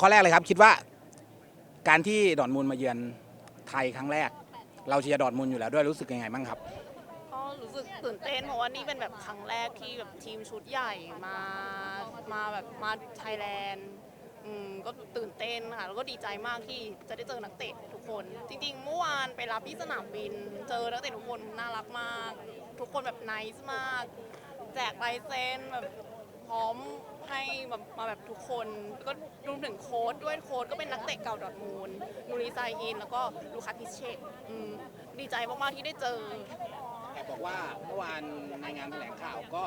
ข้อแรกเลยครับคิดว่าการที่ดอร์ทมุนด์มาเยือนไทยครั้งแรก เราเชียร์ดอร์ทมุนด์อยู่แล้วด้วยรู้สึกยังไงบ้างครับ ก็รู้สึกตื่นเต้นเพราะว่านี่เป็นแบบครั้งแรกที่แบบทีมชุดใหญ่มามาแบบมาไทยแลนด์อืมก็ตื่นเต้นค่ะแล้วก็ดีใจมากที่จะได้เจอนักเตะทุกคน จริงๆเมื่อวานไปรับที่สนามบิน เจอนักเตะทุกคนน่ารักมาก ทุกคนแบบไนส์มาก แจกลายเซ็นแบบ พร้อมให้แบบมาแบบทุกคนแล้วก็รวมถึงโค้ดด้วยโค้ดก็เป็นนักเตะเก่าดอร์ทมูลนูริซาอิน แล้วก็ลูคัสพิเชกอืมดีใจมากๆที่ได้เจอ แต่บอกว่าเมื่อวานในงานแถลงข่าวก็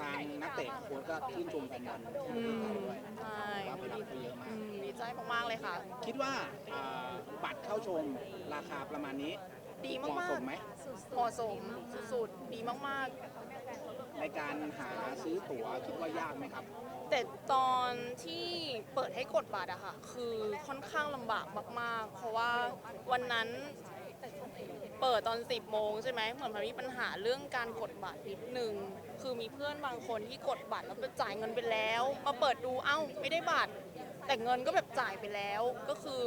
ทางนักเตะโค้ชก็ชื่นชมแฟนบอลอืมด้วยใช่ว่าพลังเขาเยอะมาก อืมดีใจมากๆเลยค่ะ คิดว่าอ่าบัตรเข้าชมราคาประมาณนี้ ดีเหมากมาะๆสมไหมเหมาะสมสุดๆ ดีมากในการหาซื้อตั๋วคิดว่ายากไหมครับๆแต่ตอนที่เปิดให้กดบัตรอะค่ะ คือค่อนข้างลำบากมาก ๆ เพราะว่าวันนั้นเปิดตอน 10 โมงใช่ไหมเหมือนมันมีปัญหาเรื่องการกดบัตรนิดนึง คือมีเพื่อนบางคนที่กดบัตรแล้วไปจ่ายเงินไปแล้ว มาเปิดดูเอ้าไม่ได้บัตร แต่เงินก็แบบจ่ายไปแล้ว ก็คือ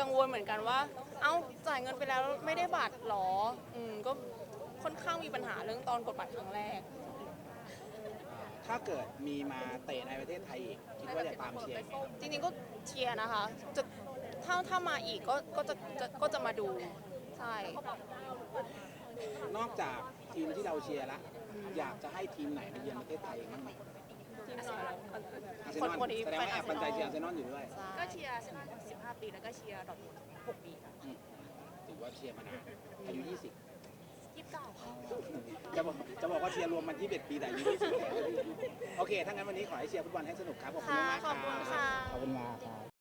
กังวลเหมือนกันว่า เอ้าจ่ายเงินไปแล้วไม่ได้บัตรหรอ อืมก็ค่อนข้างมีปัญหาเรื่องตอนกดบัตรครั้งแรก ถ้าเกิดมีมาเตะในประเทศไทยอีกคิดว่าจะตามเชียร์ไหมจริงๆก็เชียร์นะคะ จะถ้าถ้ามาอีกก็ก็จะจะก็จะมาดู ใช่ นอกจากทีมที่เราเชียร์ละอยากจะให้ทีมไหนมาเยือนประเทศไทยบ้างไหมทีมไหน อาร์เซคนนอลคนนี้แสดงว่าแอบปันใจเชียร์อาร์เซนอลอยู่ด้วยใช่ก็เชียร์อาร์เซนอล15 ปี แล้วก็เชียร์ดอร์ทมุนด์6ปีถือว่าเชียร์มานานอายุ20 29จะบอกจะบอกว่าเชียร์รวมมัน21ปีแต่อายุ20แล้วโอเคถ้างั้นวันนี้ขอให้เชียร์ฟุตบอลให้สนุกครับขอบคุณค่ะมากๆขอบคุณรัค่ะ